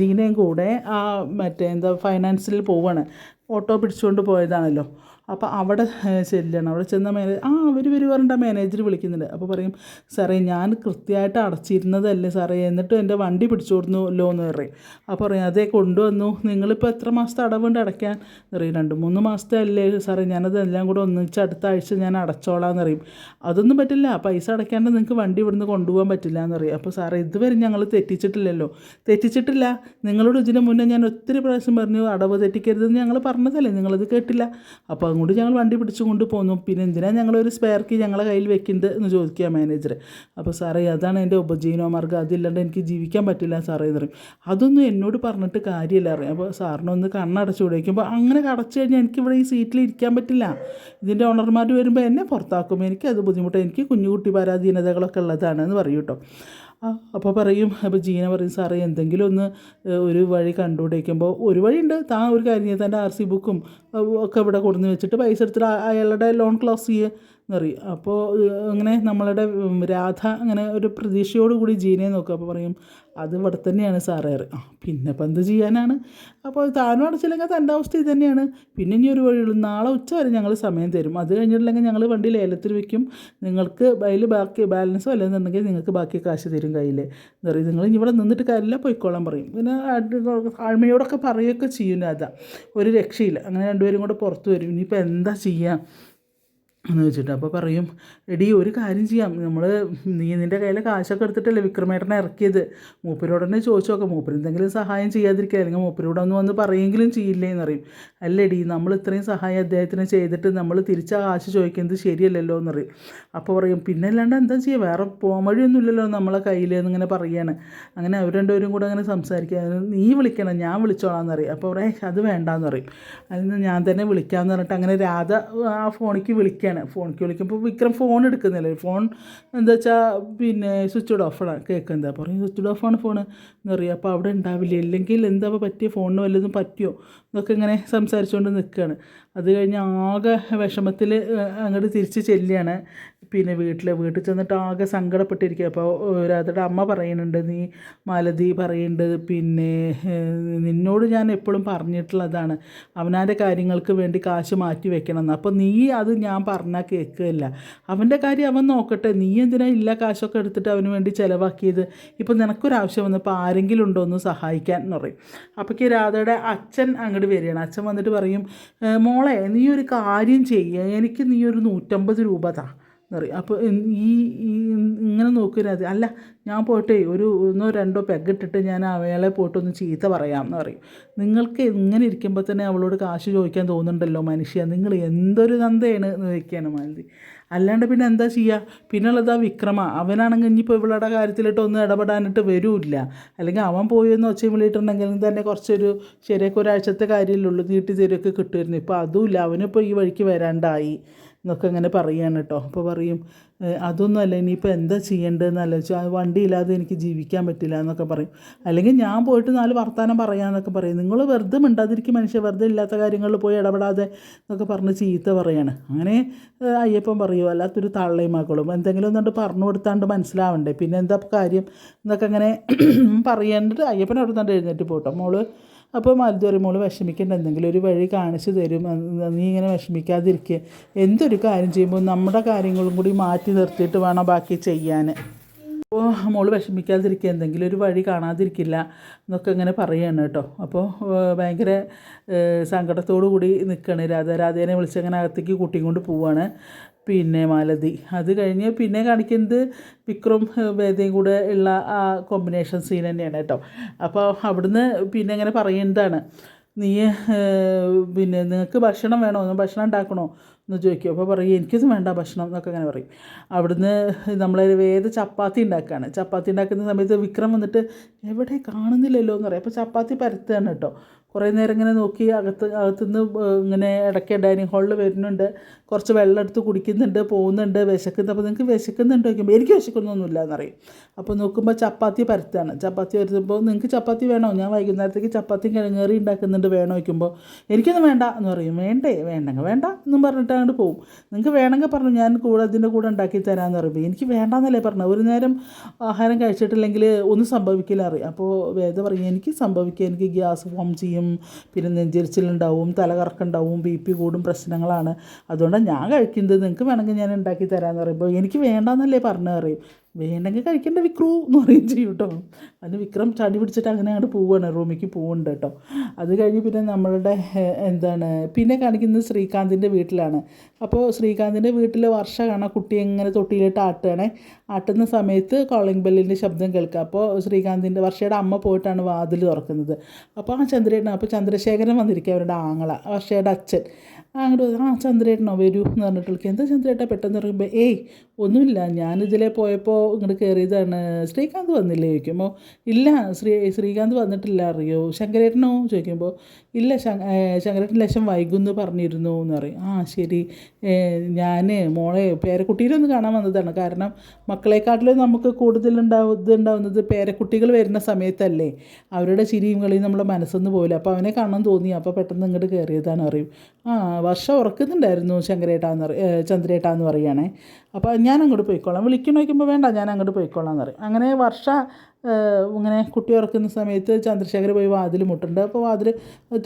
ജീനയും കൂടെ ആ മറ്റേ എന്താ ഫൈനാൻസിൽ പോവാണ്. ഓട്ടോ പിടിച്ചുകൊണ്ട് പോയതാണല്ലോ. അപ്പോൾ അവിടെ ചെല്ലണം അവിടെ ചെന്ന മാനേജ് ആ അവർ വരും പറഞ്ഞിട്ട് മാനേജർ വിളിക്കുന്നുണ്ട്. അപ്പോൾ പറയും സാറേ ഞാൻ കൃത്യമായിട്ട് അടച്ചിരുന്നതല്ലേ സാറേ എന്നിട്ട് എന്റെ വണ്ടി പിടിച്ചോടുന്നല്ലോ എന്ന് പറയും. അപ്പോൾ പറയും അതേ കൊണ്ടുവന്നു. നിങ്ങളിപ്പോൾ എത്ര മാസത്തെ അടവുണ്ട് അടയ്ക്കാൻ? പറയും രണ്ട് മൂന്ന് മാസത്തെ അല്ലേ സാറേ ഞാനതെല്ലാം കൂടെ ഒന്നിച്ച് അടുത്ത ആഴ്ച ഞാൻ അടച്ചോളാം എന്ന് പറയും. അതൊന്നും പറ്റില്ല. പൈസ അടയ്ക്കാണ്ട് നിങ്ങൾക്ക് വണ്ടി ഇവിടുന്ന് കൊണ്ടുപോകാൻ പറ്റില്ല എന്ന് പറയും. അപ്പോൾ സാറേ ഇതുവരെ ഞങ്ങൾ തെറ്റിച്ചിട്ടില്ലല്ലോ. തെറ്റിച്ചിട്ടില്ല. നിങ്ങളോട് ഇതിനു മുന്നേ ഞാൻ ഒത്തിരി പ്രാവശ്യം പറഞ്ഞു അടവ് തെറ്റിക്കരുതെന്ന് ഞങ്ങൾ പറഞ്ഞതല്ലേ? നിങ്ങളത് കേട്ടില്ല. അപ്പോൾ അതുകൊണ്ട് ഞങ്ങൾ വണ്ടി പിടിച്ചുകൊണ്ട് പോന്നു പിന്നെ എന്തിനാണ് ഞങ്ങളൊരു സ്പെയർ കീ ഞങ്ങളെ കയ്യിൽ വെക്കുന്നത് എന്ന് ചോദിക്കുക മാനേജർ അപ്പോൾ സാറേ അതാണ് എന്റെ ഉപജീവനമാർഗം അതില്ലാണ്ട് എനിക്ക് ജീവിക്കാൻ പറ്റില്ല സാറേ എന്ന് പറയും. അതൊന്നും എന്നോട് പറഞ്ഞിട്ട് കാര്യമില്ല. അറിയാം. അപ്പോൾ സാറിനൊന്ന് കണ്ണടച്ചു വിടയ്ക്കുമ്പോൾ അങ്ങനെ കടച്ചു കഴിഞ്ഞാൽ എനിക്കിവിടെ ഈ സീറ്റിൽ ഇരിക്കാൻ പറ്റില്ല. ഇതിന്റെ ഓണർമാർ വരുമ്പോൾ എന്നെ പുറത്താക്കും. അത് ബുദ്ധിമുട്ട്. എനിക്ക് കുഞ്ഞുകുട്ടി പരാധീനതകളൊക്കെ കേട്ടോ. ആ, അപ്പോൾ പറയും അപ്പോൾ ജീന പറയും സാറേ എന്തെങ്കിലും ഒന്ന് ഒരു വഴി കണ്ടുപിടിക്കുമ്പോൾ ഒരു വഴിയുണ്ട്. താൻ ഒരു കാര്യം തന്റെ ആർ സി ബുക്കും ഒക്കെ ഇവിടെ കൊടുന്ന് വെച്ചിട്ട് പൈസ എടുത്തിട്ട് അയാളുടെ ലോൺ ക്ലോസ് ചെയ്യുക എന്നറിയും അപ്പോൾ അങ്ങനെ നമ്മളുടെ രാധ അങ്ങനെ ഒരു പ്രതീക്ഷയോട് കൂടി ജീനയെ നോക്കും അപ്പോൾ പറയും അത് ഇവിടെ തന്നെയാണ് സാറേ. ആ പിന്നെ ഇപ്പം എന്ത് ചെയ്യാനാണ്? അപ്പോൾ താനും അടച്ചില്ലെങ്കിൽ തന്റെ അവസ്ഥ ഇത് തന്നെയാണ്. പിന്നെ ഇനി ഒരു വഴിയുള്ളൂ നാളെ ഉച്ച വരെ ഞങ്ങൾ സമയം തരും. അത് കഴിഞ്ഞിട്ടില്ലെങ്കിൽ ഞങ്ങൾ വണ്ടി ലേലത്തിൽ വെക്കും. നിങ്ങൾക്ക് അതിൽ ബാക്കി ബാലൻസോ അല്ലെന്നുണ്ടെങ്കിൽ നിങ്ങൾക്ക് ബാക്കി കാശ് തരും കയ്യിൽ. എന്ന് പറയും നിങ്ങൾ ഇനി ഇവിടെ നിന്നിട്ട് കാര്യമില്ല പൊയ്ക്കോളാൻ പറയും. പിന്നെ ആഴ്മയോടൊക്കെ പറയുകയൊക്കെ ചെയ്യും അതാ ഒരു രക്ഷയില്ല. അങ്ങനെ രണ്ടുപേരും കൂടെ പുറത്ത് വരും. ഇനിയിപ്പോൾ എന്താ ചെയ്യുക എന്ന് വെച്ചിട്ട് അപ്പോൾ പറയും എടി ഒരു കാര്യം ചെയ്യാം. നമ്മൾ നീ നിന്റെ കയ്യിലെ കാശൊക്കെ എടുത്തിട്ടല്ലേ വിക്രമേട്ടനെ ഇറക്കിയത്? മൂപ്പരോട് തന്നെ ചോദിച്ചു നോക്കാം. മൂപ്പര് എന്തെങ്കിലും സഹായം ചെയ്യാതിരിക്കുക. അല്ലെങ്കിൽ മൂപ്പരോട് ഒന്ന് വന്ന് പറയെങ്കിലും ചെയ്യില്ലേ എന്ന് പറയും. അല്ലേടി നമ്മൾ ഇത്രയും സഹായം അദ്ദേഹത്തിന് ചെയ്തിട്ട് നമ്മൾ തിരിച്ച കാശ് ചോദിക്കുന്നത് ശരിയല്ലല്ലോ എന്ന് പറയും. അപ്പോൾ പറയും പിന്നെ അല്ലാണ്ട് എന്താ ചെയ്യുക വേറെ പോകാൻ വഴിയൊന്നുമില്ലല്ലോ നമ്മളെ കയ്യിൽ എന്നിങ്ങനെ പറയുകയാണ് അങ്ങനെ അവർ രണ്ടുപേരും കൂടെ അങ്ങനെ സംസാരിക്കുക നീ വിളിക്കണം ഞാൻ വിളിച്ചോളാം എന്ന് പറയും. അപ്പോൾ പറയും അത് വേണ്ടാന്ന് പറയും. അതിന് ഞാൻ തന്നെ വിളിക്കാമെന്ന് പറഞ്ഞിട്ട് അങ്ങനെ രാധ ആ ഫോണിക്ക് വിളിക്കുകയാണ് ഫോണിക്ക് വിളിക്കുമ്പോൾ വിക്രം ഫോൺ എടുക്കുന്നില്ല. ഫോൺ എന്താ വെച്ചാൽ പിന്നെ സ്വിച്ച് ഓഫാണ് കേൾക്കുന്നത് അപ്പോൾ പറയും സ്വിച്ച് ഓഫാണ് ഫോൺ എന്ന് പറയുക അപ്പോൾ അവിടെ ഉണ്ടാവില്ല? ഇല്ലെങ്കിൽ എന്താ പറ്റിയ ഫോണിന് വല്ലതും പറ്റിയോ? എന്നൊക്കെ ഇങ്ങനെ സംസാരിച്ചുകൊണ്ട് നിൽക്കുകയാണ്. അത് കഴിഞ്ഞ് ആകെ വിഷമത്തിൽ അങ്ങോട്ട് തിരിച്ച് ചെല്ലുകയാണ്. പിന്നെ വീട്ടിൽ വീട്ടിൽ ചെന്നിട്ട് ആകെ സങ്കടപ്പെട്ടിരിക്കുക അപ്പോൾ രാധയുടെ അമ്മ പറയുന്നുണ്ട് നീ മാലതി പറയുന്നുണ്ട്. പിന്നെ നിന്നോട് ഞാൻ എപ്പോഴും പറഞ്ഞിട്ടുള്ളതാണ്. അവനാന്റെ കാര്യങ്ങൾക്ക് വേണ്ടി കാശ് മാറ്റി വെക്കണം എന്ന് അപ്പോൾ നീ അത് ഞാൻ പറഞ്ഞാൽ കേൾക്കുകയില്ല. അവന്റെ കാര്യം അവൻ നോക്കട്ടെ. നീ എന്തിനാ ഇല്ല കാശൊക്കെ എടുത്തിട്ട് അവന് വേണ്ടി ചിലവാക്കിയത്? ഇപ്പോൾ നിനക്കൊരാവശ്യം വന്നപ്പോൾ ആരെങ്കിലും ഉണ്ടോ ഒന്ന് സഹായിക്കാൻ? എന്ന് പറയും. അപ്പോഴേക്ക് രാധയുടെ അച്ഛൻ അങ്ങോട്ട് വരികയാണ്. അച്ഛൻ വന്നിട്ട് പറയും "ഏ, മോളെ നീ ഒരു കാര്യം ചെയ്യുക എനിക്ക് നീ ഒരു നൂറ്റമ്പത് രൂപ താ. എന്ന് പറയും. അപ്പോൾ ഈ ഇങ്ങനെ നോക്കരുത് അല്ല ഞാൻ പോട്ടെ ഒരു ഒന്നോ രണ്ടോ പെഗിട്ടിട്ട് ഞാൻ അവളെ പോയിട്ടൊന്ന് ചീത്ത പറയാം എന്ന് പറയും. നിങ്ങൾക്ക് ഇങ്ങനെ ഇരിക്കുമ്പോൾ തന്നെ അവളോട് കാശ് ചോദിക്കാൻ തോന്നുന്നുണ്ടല്ലോ മനുഷ്യ. നിങ്ങൾ എന്തൊരു തന്തയാണ് എന്ന് ചോദിക്കുകയാണ് മാലതി അല്ലാണ്ട് പിന്നെ എന്താ ചെയ്യുക പിന്നെ ഉള്ളത് ആ വിക്രമ. അവനാണെങ്കിൽ ഇനിയിപ്പോൾ ഇവളുടെ കാര്യത്തിലിട്ട് ഒന്നും ഇടപെടാനായിട്ട് വരില്ല. അല്ലെങ്കിൽ അവൻ പോയി എന്ന് ഒച്ചയും വിളിയിട്ടുണ്ടെങ്കിലും തന്നെ കുറച്ചൊരു ശരിയൊക്കെ ഒരാഴ്ചത്തെ കാര്യമില്ലുള്ളൂ നീട്ടി തരുമൊക്കെ കിട്ടുമായിരുന്നു. ഇപ്പോൾ അതുമില്ല. അവനിപ്പോൾ ഈ വഴിക്ക് വരാണ്ടായി. എന്നൊക്കെ ഇങ്ങനെ പറയുകയാണ് കേട്ടോ. അപ്പോൾ പറയും "ഏഹ് അതൊന്നുമല്ല ഇനിയിപ്പോൾ എന്താ ചെയ്യേണ്ടതെന്ന് ആലോചിച്ചു ആ വണ്ടിയില്ലാതെ എനിക്ക് ജീവിക്കാൻ പറ്റില്ല എന്നൊക്കെ പറയും. അല്ലെങ്കിൽ ഞാൻ പോയിട്ട് നാല് വർത്തമാനം പറയാമെന്നൊക്കെ പറയും. നിങ്ങൾ വെറുതെ മിണ്ടാതിരിക്കും മനുഷ്യ വെറുതെ ഇല്ലാത്ത കാര്യങ്ങളിൽ പോയി ഇടപെടാതെ എന്നൊക്കെ പറഞ്ഞ് ചീത്ത പറയാണ്. അങ്ങനെ അയ്യപ്പം അയ്യപ്പൻ പറയും അല്ലാത്തൊരു തള്ളയും എന്തെങ്കിലും ഒന്നുകൊണ്ട് പറഞ്ഞു കൊടുത്താണ്ട് മനസ്സിലാവണ്ടേ. പിന്നെ എന്താ കാര്യം? എന്നൊക്കെ അങ്ങനെ പറയേണ്ടത് അയ്യപ്പൻ അവിടെ നിന്ന് എഴുന്നേറ്റ് പോട്ടോ. മോൾ അപ്പോൾ മാലതി മോൾ വിഷമിക്കേണ്ട എന്തെങ്കിലും ഒരു വഴി കാണിച്ചു തരും. നീ ഇങ്ങനെ വിഷമിക്കാതിരിക്കുക എന്തൊരു കാര്യം ചെയ്യുമ്പോൾ നമ്മുടെ കാര്യങ്ങളും കൂടി മാറ്റി നിർത്തിയിട്ട് വേണം ബാക്കി ചെയ്യാൻ. അപ്പോൾ മോൾ വിഷമിക്കാതിരിക്കുക എന്തെങ്കിലും ഒരു വഴി കാണാതിരിക്കില്ല എന്നൊക്കെ ഇങ്ങനെ പറയുകയാണ് കേട്ടോ. അപ്പോൾ ഭയങ്കര സങ്കടത്തോടു കൂടി നിൽക്കുകയാണ് രാധ രാധേനെ വിളിച്ച് അങ്ങനെ അകത്തേക്ക് കൂട്ടിയും കൊണ്ട് പോവാണ്. പിന്നെ മാലതി. അത് കഴിഞ്ഞ് പിന്നെ കാണിക്കുന്നത് വിക്രം വേദയും കൂടെ ഉള്ള ആ കോമ്പിനേഷൻ സീൻ തന്നെയാണ് കേട്ടോ. അപ്പോൾ അവിടുന്ന് പിന്നെ ഇങ്ങനെ പറയുന്നതാണ് നീ പിന്നെ നിങ്ങൾക്ക് ഭക്ഷണം വേണോ? ഭക്ഷണം ഉണ്ടാക്കണോ? എന്ന് ചോദിക്കും. അപ്പോൾ പറയും എനിക്കൊന്നും വേണ്ട ഭക്ഷണം എന്നൊക്കെ അങ്ങനെ പറയും. അവിടുന്ന് നമ്മളെ വേദ ചപ്പാത്തി ഉണ്ടാക്കുകയാണ് ചപ്പാത്തി ഉണ്ടാക്കുന്ന സമയത്ത് വിക്രം വന്നിട്ട് എവിടെ കാണുന്നില്ലല്ലോ എന്ന് പറയും. അപ്പോൾ ചപ്പാത്തി പരത്തുകയാണ് കേട്ടോ. കുറേ നേരം ഇങ്ങനെ നോക്കി അകത്ത് അകത്തുനിന്ന് ഇങ്ങനെ ഇടയ്ക്ക് ഡൈനിങ് ഹാളിൽ വരുന്നുണ്ട്. കുറച്ച് വെള്ളം എടുത്ത് കുടിക്കുന്നുണ്ട് പോകുന്നുണ്ട് വിശക്കുന്നത് അപ്പോൾ നിങ്ങൾക്ക് വിശക്കുന്നുണ്ടോ ചോദിക്കുമ്പോൾ എനിക്ക് വിശക്കുന്നൊന്നുമില്ല എന്നറിയും. അപ്പോൾ നോക്കുമ്പോൾ ചപ്പാത്തി പരത്താണ്. ചപ്പാത്തി പരത്തുമ്പോൾ നിങ്ങൾക്ക് ചപ്പാത്തി വേണോ? ഞാൻ വൈകുന്നേരത്തേക്ക് ചപ്പാത്തി കിഴങ്ങേറി ഉണ്ടാക്കുന്നുണ്ട് വേണോ? ചോദിക്കുമ്പോൾ എനിക്കൊന്നും വേണ്ട എന്ന് പറയും. വേണ്ടേ? വേണ്ടെങ്കിൽ വേണ്ട എന്നും പറഞ്ഞിട്ട് അങ്ങോട്ട് പോകും നിങ്ങൾക്ക് വേണമെങ്കിൽ പറഞ്ഞു ഞാൻ കൂടെ അതിന്റെ കൂടെ ഉണ്ടാക്കി തരാമെന്ന് പറയുമ്പോൾ എനിക്ക് വേണ്ടാന്നല്ലേ പറഞ്ഞത്. ഒരു നേരം ആഹാരം കഴിച്ചിട്ടില്ലെങ്കിൽ ഒന്നും സംഭവിക്കില്ല അറിയാം അപ്പോൾ വേദ പറയും എനിക്ക് സംഭവിക്കുക എനിക്ക് ഗ്യാസ് ഫോം ചെയ്യും പിന്നെ നെഞ്ചിരിച്ചിലുണ്ടാവും തലകറക്കുണ്ടാവും ബി പി കൂടും പ്രശ്നങ്ങളാണ്. അതുകൊണ്ടാണ് ഞാൻ കഴിക്കുന്നത്. നിങ്ങൾക്ക് വേണമെങ്കിൽ ഞാൻ ഉണ്ടാക്കി തരാമെന്ന് പറയുമ്പോൾ എനിക്ക് വേണ്ടാന്നല്ലേ പറഞ്ഞു പറയും. വേണ്ടെങ്കിൽ കഴിക്കേണ്ട വിക്രു എന്ന് പറയും ചെയ്യും കേട്ടോ. അതിന് വിക്രം ചടി പിടിച്ചിട്ട് അങ്ങനെ അങ്ങോട്ട് പോവുകയാണ് റൂമിലേക്ക് പോകുന്നുണ്ട് കേട്ടോ. അത് കഴിഞ്ഞ് പിന്നെ നമ്മളുടെ എന്താണ് പിന്നെ കാണിക്കുന്നത് ശ്രീകാന്തിന്റെ വീട്ടിലാണ്. അപ്പോൾ ശ്രീകാന്തിന്റെ വീട്ടിൽ വർഷ കാണാം. കുട്ടി എങ്ങനെ തൊട്ടിയിലിട്ട് ആട്ടുകയാണേ. ആട്ടുന്ന സമയത്ത് കോളിംഗ് ബെല്ലിന്റെ ശബ്ദം കേൾക്കുക. അപ്പോൾ ശ്രീകാന്തിന്റെ വർഷയുടെ അമ്മ പോയിട്ടാണ് വാതിൽ തുറക്കുന്നത്. അപ്പോൾ ആ ചന്ദ്രേട്ടൻ അപ്പോൾ ചന്ദ്രശേഖരൻ വന്നിരിക്കുക അവരുടെ ആങ്ങള വർഷയുടെ അച്ഛൻ. അങ്ങോട്ട് ആ ചന്ദ്രേട്ടനോ വരൂ എന്ന് പറഞ്ഞിട്ട് വിളിക്കുക. എന്താ ചന്ദ്രേട്ട പെട്ടെന്ന് പറയുമ്പോൾ ഏയ് ഒന്നുമില്ല. ഞാനിതിലെ പോയപ്പോൾ ഇങ്ങോട്ട് കയറിയതാണ്. ശ്രീകാന്ത് വന്നില്ലേ? ചോദിക്കുമ്പോൾ ഇല്ല ശ്രീ ശ്രീകാന്ത് വന്നിട്ടില്ല. അറിയോ? ശങ്കരേട്ടനോ? ചോദിക്കുമ്പോൾ ഇല്ല ശങ്കരേട്ടൻ ലക്ഷം വൈകുമെന്ന് പറഞ്ഞിരുന്നു എന്ന് പറയും. ആ ശരി. ഞാൻ മോളെ പേരക്കുട്ടീനെ ഒന്ന് കാണാൻ വന്നതാണ്. കാരണം മക്കളെക്കാട്ടിലും നമുക്ക് കൂടുതലുണ്ടാവുന്നത് ഇതുണ്ടാവുന്നത് പേരക്കുട്ടികൾ വരുന്ന സമയത്തല്ലേ. അവരുടെ ചിരിയും കളിയും നമ്മളെ മനസ്സൊന്നും പോകില്ല അപ്പോൾ അവനെ കാണാൻ തോന്നി. അപ്പോൾ പെട്ടെന്ന് ഇങ്ങോട്ട് കയറിയതാണ് അറിയും ആ വർഷം ഉറക്കുന്നുണ്ടായിരുന്നു ശങ്കരേട്ടാന്ന് ചന്ദ്രേട്ടാന്ന് പറയുകയാണേ. അപ്പോൾ ഞാൻ അങ്ങോട്ട് പോയിക്കോളാം. വിളിക്കണ വയ്ക്കുമ്പോൾ വേണ്ട ഞാൻ അങ്ങോട്ട് പോയിക്കോളാം എന്ന് പറയും. അങ്ങനെ വർഷ ഇങ്ങനെ കുട്ടി ഉറക്കുന്ന സമയത്ത് ചന്ദ്രശേഖർ പോയി വാതിൽ മുട്ടുണ്ട്. അപ്പോൾ വാതിൽ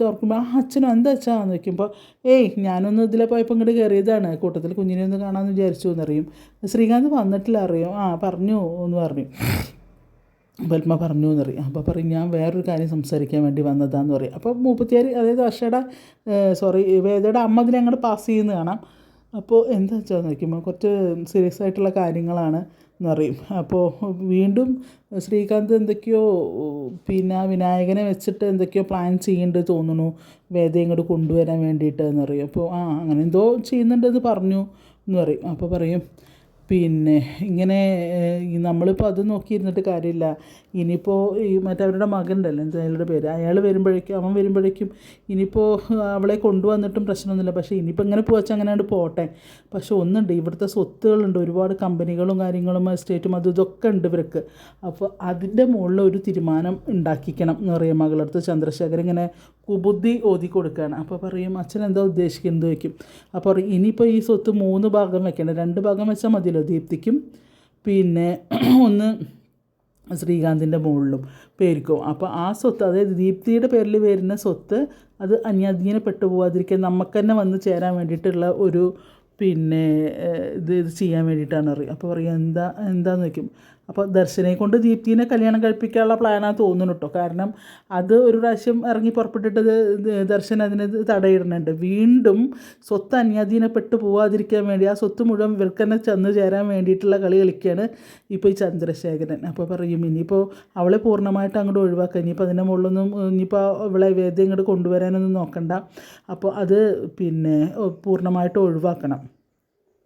തുറക്കുമ്പോൾ ആ അച്ഛനും എന്താ അച്ഛാന്ന് വയ്ക്കുമ്പോൾ ഏയ് ഞാനൊന്ന് ഇതിലെ പോയപ്പോൾ ഇങ്ങോട്ട് കയറിയതാണ് കൂട്ടത്തിൽ കുഞ്ഞിനെ ഒന്ന് കാണാമെന്ന് വിചാരിച്ചു എന്നറിയും ശ്രീകാന്ത് വന്നിട്ടില്ല അറിയും. ആ പറഞ്ഞു എന്ന് പറഞ്ഞു പത്മ പറഞ്ഞു എന്നറിയാം അപ്പോൾ പറയും ഞാൻ വേറൊരു കാര്യം സംസാരിക്കാൻ വേണ്ടി വന്നതാന്ന് പറയും. അപ്പോൾ മൂപ്പത്തിയാർ അതായത് വർഷയുടെ സോറി വേദയുടെ അമ്മ അതിനെ അങ്ങോട്ട് പാസ് ചെയ്യുന്നത് കാണാം. അപ്പോൾ എന്താ വെച്ചാൽ നോക്കുമ്പോൾ കുറച്ച് സീരിയസ് ആയിട്ടുള്ള കാര്യങ്ങളാണ് എന്ന് പറയും. അപ്പോൾ വീണ്ടും ശ്രീകാന്ത് എന്തൊക്കെയോ പിന്നെ വിനായകനെ വെച്ചിട്ട് എന്തൊക്കെയോ പ്ലാൻ ചെയ്യേണ്ടത് തോന്നുന്നു വേദം ഇങ്ങോട്ട് കൊണ്ടുവരാൻ വേണ്ടിയിട്ട് എന്ന് പറയും. അപ്പോൾ ആ അങ്ങനെ എന്തോ ചെയ്യുന്നുണ്ടെന്ന് പറഞ്ഞു എന്ന് പറയും. അപ്പോൾ പറയും പിന്നെ ഇങ്ങനെ നമ്മളിപ്പോൾ അത് നോക്കിയിരുന്നിട്ട് കാര്യമില്ല. ഇനിയിപ്പോൾ ഈ മറ്റവരുടെ മകനുണ്ടല്ലോ എന്താ അയാളുടെ പേര്? അയാൾ വരുമ്പോഴേക്കും അവൻ വരുമ്പോഴേക്കും ഇനിയിപ്പോൾ അവളെ കൊണ്ടുവന്നിട്ടും പ്രശ്നമൊന്നുമില്ല. പക്ഷേ ഇനിയിപ്പോൾ ഇങ്ങനെ പോവച്ചാൽ അങ്ങനെ പോട്ടെ. പക്ഷെ ഒന്നുണ്ട്. ഇവിടുത്തെ സ്വത്തുകളുണ്ട്. ഒരുപാട് കമ്പനികളും കാര്യങ്ങളും എസ്റ്റേറ്റും അതും ഇതൊക്കെ ഉണ്ട് ഇവർക്ക്. അപ്പോൾ അതിന്റെ മുകളിൽ ഒരു തീരുമാനം ഉണ്ടാക്കിക്കണം എന്ന് പറയും മകളടുത്ത് ചന്ദ്രശേഖരൻ ഇങ്ങനെ കുബുദ്ധി ഓതി കൊടുക്കുകയാണ്. അപ്പോൾ പറയും അച്ഛൻ എന്താ ഉദ്ദേശിക്കുന്നത്? വയ്ക്കും അപ്പോൾ ഇനിയിപ്പോൾ ഈ സ്വത്ത് മൂന്ന് ഭാഗം വെക്കണം രണ്ട് ഭാഗം വെച്ചാൽ മതിയല്ലോ. ദീപ്തിക്കും പിന്നെ ഒന്ന് ശ്രീകാന്തിന്റെ മുകളിലും പേരിക്കും. അപ്പോൾ ആ സ്വത്ത് അതായത് ദീപ്തിയുടെ പേരിൽ വരുന്ന സ്വത്ത് അത് അന്യാധീനപ്പെട്ടു പോകാതിരിക്കാൻ നമുക്ക് തന്നെ വന്ന് ചേരാൻ വേണ്ടിയിട്ടുള്ള ഒരു പിന്നെ ഇത് ഇത് ചെയ്യാൻ വേണ്ടിയിട്ടാണ് അറിയുക അപ്പോൾ പറയുക എന്താ എന്താന്ന് വയ്ക്കും അപ്പോൾ ദർശനെ കൊണ്ട് ദീപ്തിനെ കല്യാണം കഴിപ്പിക്കാനുള്ള പ്ലാനാണ് തോന്നുന്നു കേട്ടോ കാരണം അത് ഒരു പ്രാവശ്യം ഇറങ്ങി പുറപ്പെട്ടിട്ട് ദർശൻ അതിന് തടയിടുന്നുണ്ട്. വീണ്ടും സ്വത്ത് അന്യാധീനപ്പെട്ട് പോവാതിരിക്കാൻ വേണ്ടി ആ സ്വത്ത് മുഴുവൻ ഇവർക്ക് തന്നെ ചെന്ന് ചേരാൻ വേണ്ടിയിട്ടുള്ള കളി കളിക്കുകയാണ് ഇപ്പോൾ ഈ ചന്ദ്രശേഖരൻ. അപ്പോൾ പറയും ഇനിയിപ്പോൾ അവളെ പൂർണമായിട്ട് അങ്ങോട്ട് ഒഴിവാക്കുക. ഇനിയിപ്പോൾ അതിന്റെ മുകളിലൊന്നും ഇനിയിപ്പോൾ അവളെ വേദ്യം ഇങ്ങോട്ട് കൊണ്ടുവരാനൊന്നും നോക്കണ്ട. അപ്പോൾ അത് പിന്നെ പൂർണമായിട്ട് ഒഴിവാക്കണം.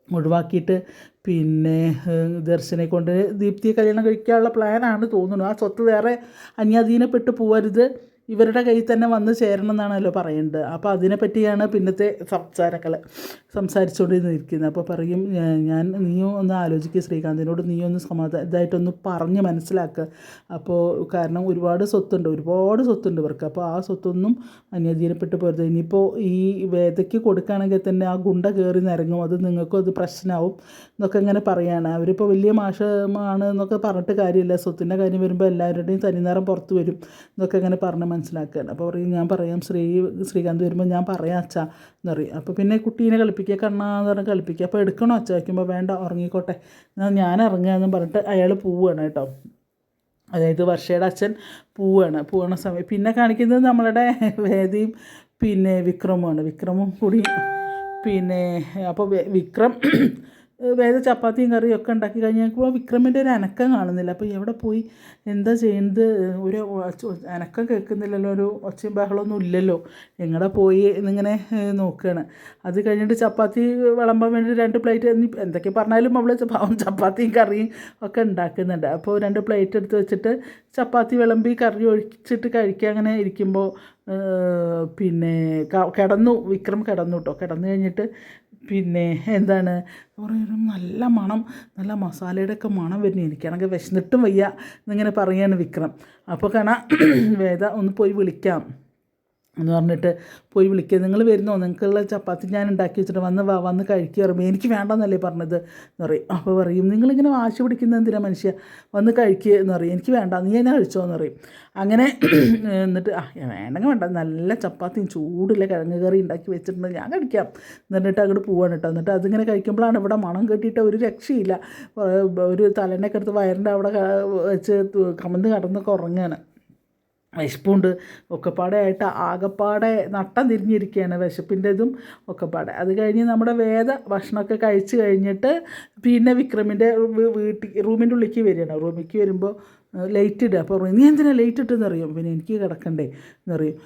ഒഴിവാക്കിയിട്ട് പിന്നെ ദർശനെ കൊണ്ട് ദീപ്തിയെ കല്യാണം കഴിക്കാനുള്ള പ്ലാനാണ് തോന്നുന്നു. ആ സ്വത്ത് വേറെ അന്യാധീനപ്പെട്ട് പോവരുത്. ഇവരുടെ കയ്യിൽ തന്നെ വന്ന് ചേരണം എന്നാണല്ലോ പറയേണ്ടത്. അപ്പോൾ അതിനെപ്പറ്റിയാണ് പിന്നത്തെ സംസാരങ്ങൾ സംസാരിച്ചുകൊണ്ടിരിക്കുന്നത്. അപ്പോൾ പറയും ഞാൻ നീയോ ഒന്ന് ആലോചിക്കുക ശ്രീകാന്തിനോട് നീ ഒന്ന് സമാധാന ഇതായിട്ടൊന്ന് പറഞ്ഞ് മനസ്സിലാക്കുക അപ്പോൾ കാരണം ഒരുപാട് സ്വത്തുണ്ട് ഒരുപാട് സ്വത്തുണ്ട് ഇവർക്ക്. അപ്പോൾ ആ സ്വത്തൊന്നും അന്യാധീനപ്പെട്ട് പോരുത്. ഇനിയിപ്പോൾ ഈ വേദയ്ക്ക് കൊടുക്കുകയാണെങ്കിൽ തന്നെ ആ ഗുണ്ട കയറി നിരങ്ങും. അത് നിങ്ങൾക്കും അത് പ്രശ്നമാവും എന്നൊക്കെ ഇങ്ങനെ പറയാണ്. അവരിപ്പോൾ വലിയ മാഷമാണ് എന്നൊക്കെ പറഞ്ഞിട്ട് കാര്യമില്ല. സ്വത്തിന്റെ കാര്യം വരുമ്പോൾ എല്ലാവരുടെയും തനിനിറം പുറത്ത് വരും എന്നൊക്കെ ഇങ്ങനെ പറഞ്ഞ് മനസ്സിലാക്കുകയാണ്. അപ്പോൾ പറയും ഞാൻ പറയാം ശ്രീ ശ്രീകാന്ത് വരുമ്പോൾ ഞാൻ പറയാം അച്ഛ എന്ന് പറയും. അപ്പോൾ പിന്നെ കുട്ടീനെ കളിപ്പിക്കുക കണ്ണാന്ന് പറഞ്ഞ് കളിപ്പിക്കുക. അപ്പോൾ എടുക്കണോ അച്ഛ? വയ്ക്കുമ്പോൾ വേണ്ട ഉറങ്ങിക്കോട്ടെ. എന്നാൽ ഞാൻ ഇറങ്ങുകയെന്ന് പറഞ്ഞിട്ട് അയാൾ പോവുകയാണ് കേട്ടോ. അതായത് വർഷയുടെ അച്ഛൻ പോവുകയാണ്. പോകുന്ന സമയം പിന്നെ കാണിക്കുന്നത് നമ്മളുടെ വേദിയും പിന്നെ വിക്രമുമാണ്. വിക്രമും കൂടി പിന്നെ അപ്പോൾ വിക്രം വേദ ചപ്പാത്തിയും കറിയും ഒക്കെ ഉണ്ടാക്കി കഴിഞ്ഞപ്പോൾ വിക്രമിന്റെ ഒരു അനക്കം കാണുന്നില്ല. അപ്പോൾ എവിടെ പോയി? എന്താ ചെയ്യുന്നത് ഒരു അനക്കം കേൾക്കുന്നില്ലല്ലോ. ഒരു ഒച്ചയും ബഹളമൊന്നും ഇല്ലല്ലോ. എങ്ങടെ പോയി എന്നിങ്ങനെ നോക്കുകയാണ് അത് കഴിഞ്ഞിട്ട് ചപ്പാത്തി വിളമ്പാൻ വേണ്ടി രണ്ട് പ്ലേറ്റ് എന്തൊക്കെ പറഞ്ഞാലും അവൾ പാവം ചപ്പാത്തിയും കറിയും ഒക്കെ ഉണ്ടാക്കുന്നുണ്ട്. അപ്പോൾ രണ്ട് പ്ലേറ്റ് എടുത്ത് വെച്ചിട്ട് ചപ്പാത്തി വിളമ്പി കറി ഒഴിച്ചിട്ട് കഴിക്കുക അങ്ങനെ ഇരിക്കുമ്പോൾ പിന്നെ കിടന്നു. വിക്രം കിടന്നു കേട്ടോ. കിടന്നു കഴിഞ്ഞിട്ട് പിന്നെ എന്താണ്? പറയുന്നത് നല്ല മണം നല്ല മസാലയുടെ ഒക്കെ മണം വരുന്നു. എനിക്കാണെങ്കിൽ വിശന്നിട്ടും വയ്യ എന്നിങ്ങനെ പറയാണ് വിക്രം. അപ്പോൾ കാണാം വേദ ഒന്ന് പോയി വിളിക്കാം. എന്ന് പറഞ്ഞിട്ട് പോയി വിളിക്കുക. നിങ്ങൾ വരുന്നോ? നിങ്ങൾക്കുള്ള ചപ്പാത്തി ഞാൻ ഉണ്ടാക്കി വെച്ചിട്ട് വന്ന് വന്ന് കഴിക്കുക പറയുമ്പോൾ എനിക്ക് വേണ്ടെന്നല്ലേ പറഞ്ഞത്? എന്ന് പറയും. അപ്പോൾ പറയും നിങ്ങളിങ്ങനെ വാശി പിടിക്കുന്ന എന്തിനാ മനുഷ്യ? വന്ന് കഴിക്കുക എന്ന് പറയും. എനിക്ക് വേണ്ട നീ എന്നെ കഴിച്ചോ? എന്ന് പറയും. അങ്ങനെ എന്നിട്ട് ആ വേണ്ടെങ്കിൽ വേണ്ട. നല്ല ചപ്പാത്തിയും ചൂടില്ല കിഴങ്ങ് കറി ഉണ്ടാക്കി വെച്ചിട്ടുണ്ട്. ഞാൻ കഴിക്കാം. എന്നിട്ട് അങ്ങോട്ട് പോവാണ് കേട്ടോ. എന്നിട്ട് അതിങ്ങനെ കഴിക്കുമ്പോഴാണ് ഇവിടെ മണം കെട്ടിയിട്ട് ഒരു രക്ഷയില്ല. ഒരു തലേണയൊക്കെ എടുത്ത് വയറിന്റെ അവിടെ വെച്ച് കമന്ന് കടന്നൊക്കെ ഉറങ്ങുകയാണ് വിശപ്പുണ്ട് ഒക്കെപ്പാടെ ആയിട്ട് ആകെപ്പാടെ നട്ടം തിരിഞ്ഞിരിക്കുകയാണ് വിശപ്പിന്റെതും ഒക്കെപ്പാടെ അത് കഴിഞ്ഞ് നമ്മുടെ വേദ ഭക്ഷണമൊക്കെ കഴിച്ച് കഴിഞ്ഞിട്ട് പിന്നെ വിക്രമിന്റെ വീട്ടിൽ റൂമിന്റെ ഉള്ളിലേക്ക് വരികയാണ്. റൂമിലേക്ക് വരുമ്പോൾ ലൈറ്റ് ഇടുക അപ്പോൾ പറയും നീ എന്തിനാ ലൈറ്റ് ഇട്ടെന്ന് അറിയും പിന്നെ എനിക്ക് കിടക്കണ്ടേ എന്നറിയും.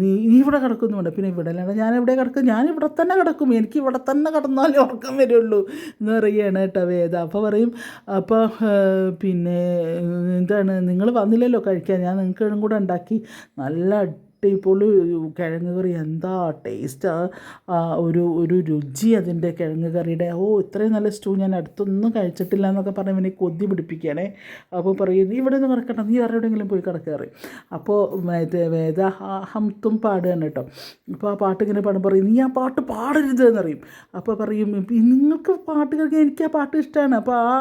നീ നീ ഇവിടെ കിടക്കുന്നുണ്ട്. പിന്നെ ഇവിടെ അല്ലാണ്ട് ഞാൻ എവിടെ കിടക്കും? ഞാൻ ഇവിടെ തന്നെ കിടക്കും. എനിക്ക് ഇവിടെ തന്നെ കിടന്നാലേ ഉറക്കം വരുള്ളൂ എന്ന് പറയുകയാണ് കേട്ടോ വേദ. അപ്പോൾ പറയും അപ്പോൾ പിന്നെ എന്താണ്? നിങ്ങൾ വന്നില്ലല്ലോ കഴിക്കാൻ. ഞാൻ നിങ്ങൾക്ക് കൂടെ ഉണ്ടാക്കി നല്ല അടിപൊളി കിഴങ്ങ് കറി എന്താ ടേസ്റ്റ് ഒരു ഒരു രുചി അതിന്റെ കിഴങ്ങ് കറിയുടെ. ഓ ഇത്രയും നല്ല സ്റ്റൂ ഞാൻ അടുത്തൊന്നും കഴിച്ചിട്ടില്ല എന്നൊക്കെ പറഞ്ഞ് ഇവനെ കൊതി പിടിപ്പിക്കുകയാണേ. അപ്പോൾ പറയും നീ ഇവിടെ നിന്ന് കിടക്കട്ടെ നീ വേറെ എവിടെയെങ്കിലും പോയി കിടക്കാറ് അപ്പോൾ വേദ ഹംത്തും പാടുകയാണ് കേട്ടോ. അപ്പോൾ ആ പാട്ട് ഇങ്ങനെ പാടും പറയും നീ ആ പാട്ട് പാടരുത് എന്നറിയും അപ്പോൾ പറയും നിങ്ങൾക്ക് പാട്ട് കേൾക്കാൻ എനിക്ക് ആ പാട്ട് ഇഷ്ടമാണ്. അപ്പോൾ ആ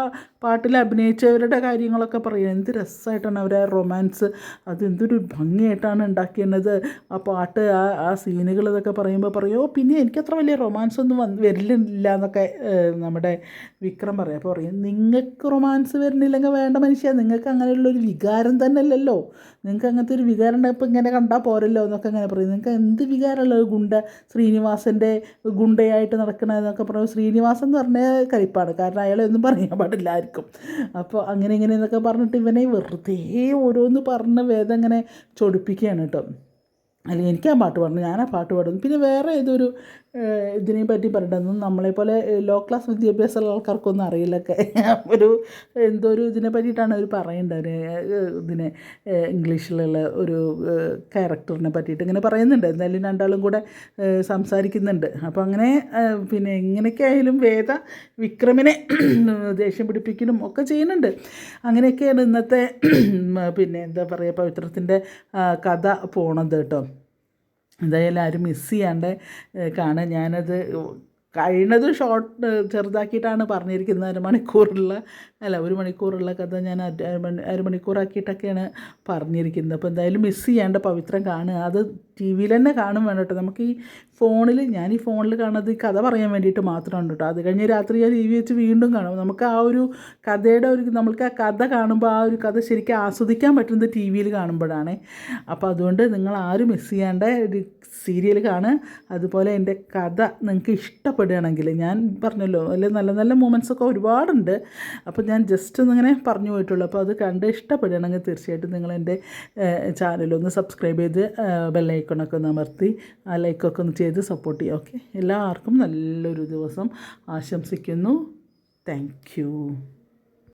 പാട്ടിൽ അഭിനയിച്ചവരുടെ കാര്യങ്ങളൊക്കെ പറയും. എന്ത് രസമായിട്ടാണ് അവരെ റൊമാൻസ് അത് എന്തൊരു ഭംഗിയായിട്ടാണ് ആ പാട്ട് ആ ആ സീനുകൾ ഇതൊക്കെ പറയുമ്പോൾ പറയും പിന്നെ എനിക്കത്ര വലിയ റൊമാൻസ് ഒന്നും വന്ന് വരില്ല എന്നൊക്കെ നമ്മുടെ വിക്രം പറയും. അപ്പോൾ പറയും നിങ്ങൾക്ക് റൊമാൻസ് വരുന്നില്ലെങ്കിൽ വേണ്ട മനുഷ്യ നിങ്ങൾക്ക് അങ്ങനെയുള്ളൊരു വികാരം തന്നെ അല്ലല്ലോ നിങ്ങൾക്ക് അങ്ങനത്തെ ഒരു വികാരം ഇപ്പോൾ ഇങ്ങനെ കണ്ടാൽ പോരല്ലോ എന്നൊക്കെ അങ്ങനെ പറയും. നിങ്ങൾക്ക് എന്ത് വികാരമല്ലോ ഗുണ്ട ശ്രീനിവാസന്റെ ഗുണ്ടയായിട്ട് നടക്കണതെന്നൊക്കെ പറയും. ശ്രീനിവാസൻ എന്ന് പറഞ്ഞാൽ കരിപ്പാണ് കാരണം അയാളെ ഒന്നും പറയാൻ പാടില്ല ആർക്കും. അപ്പോൾ അങ്ങനെ ഇങ്ങനെ എന്നൊക്കെ പറഞ്ഞിട്ട് ഇവനെ വെറുതെ ഓരോന്ന് പറഞ്ഞ് വേദം ഇങ്ങനെ ചൊടിപ്പിക്കുകയാണ് കേട്ടോ. അല്ലെങ്കിൽ എനിക്ക് ആ പാട്ട് പാടണം ഞാൻ ആ പാട്ട് പാടുന്നു പിന്നെ വേറെ ഏതൊരു ഇതിനെ പറ്റി പറയണ്ടെന്നും നമ്മളെപ്പോലെ ലോ ക്ലാസ് വിദ്യാഭ്യാസമുള്ള ആൾക്കാർക്കൊന്നും അറിയില്ലൊക്കെ. ഒരു എന്തോ ഒരു ഇതിനെ പറ്റിയിട്ടാണ് അവർ പറയേണ്ടത് ഇതിനെ ഇംഗ്ലീഷിലുള്ള ഒരു ക്യാരക്ടറിനെ പറ്റിയിട്ട്. ഇങ്ങനെ പറയുന്നുണ്ട്. എന്തായാലും രണ്ടാളും കൂടെ സംസാരിക്കുന്നുണ്ട്. അപ്പോൾ അങ്ങനെ പിന്നെ എങ്ങനെയൊക്കെ ആയാലും വേദ വിക്രമിനെ ദേഷ്യം പിടിപ്പിക്കലും ഒക്കെ ചെയ്യുന്നുണ്ട്. അങ്ങനെയൊക്കെയാണ് ഇന്നത്തെ പിന്നെ എന്താ പറയുക പവിത്രത്തിന്റെ കഥ പോണത് കേട്ടോ. എന്തായാലും ആരും മിസ് ചെയ്യാണ്ട് കാണാൻ ഞാനത് കഴിയുന്നതും ഷോർട്ട് ചെറുതാക്കിയിട്ടാണ് പറഞ്ഞിരിക്കുന്നത്. അരമണിക്കൂറുള്ള അല്ല ഒരു മണിക്കൂറുള്ള കഥ ഞാൻ അരമണിക്കൂറാക്കിയിട്ടൊക്കെയാണ് പറഞ്ഞിരിക്കുന്നത്. അപ്പോൾ എന്തായാലും മിസ് ചെയ്യാണ്ട് പവിത്രം കാണുക. അത് ടി വിയിൽ തന്നെ കാണും വേണം കേട്ടോ. നമുക്ക് ഈ ഫോണിൽ ഞാൻ ഈ ഫോണിൽ കാണുന്നത് ഈ കഥ പറയാൻ വേണ്ടിയിട്ട് മാത്രമാണ് കേട്ടോ. അത് കഴിഞ്ഞ് രാത്രി ഞാൻ ടി വി വെച്ച് വീണ്ടും കാണും. നമുക്ക് ആ ഒരു കഥയുടെ ഒരു നമുക്ക് ആ കഥ കാണുമ്പോൾ ആ ഒരു കഥ ശരിക്കും ആസ്വദിക്കാൻ പറ്റുന്നത് ടി വിയിൽ കാണുമ്പോഴാണ്. അപ്പോൾ അതുകൊണ്ട് നിങ്ങൾ ആരും മിസ് ചെയ്യാണ്ട് സീരിയൽ കാണുക അതുപോലെ എന്റെ കഥ നിങ്ങൾക്ക് ഇഷ്ടപ്പെടുകയാണെങ്കിൽ ഞാൻ പറഞ്ഞല്ലോ അതിൽ നല്ല നല്ല മൂമെന്റ്സ് ഒക്കെ ഒരുപാടുണ്ട്. അപ്പോൾ ഞാൻ ജസ്റ്റ് ഒന്നിങ്ങനെ പറഞ്ഞു പോയിട്ടുള്ളൂ. അപ്പോൾ അത് കണ്ട് ഇഷ്ടപ്പെടുകയാണെങ്കിൽ തീർച്ചയായിട്ടും നിങ്ങൾ എന്റെ ചാനലൊന്ന് സബ്സ്ക്രൈബ് ചെയ്ത് ബെല്ലൈക്കണൊക്കെ ഒന്ന് അമർത്തി ആ ലൈക്കൊക്കെ ഒന്ന് ചെയ്ത് സപ്പോർട്ട് ചെയ്യുക. ഓക്കെ എല്ലാവർക്കും നല്ലൊരു ദിവസം ആശംസിക്കുന്നു. താങ്ക്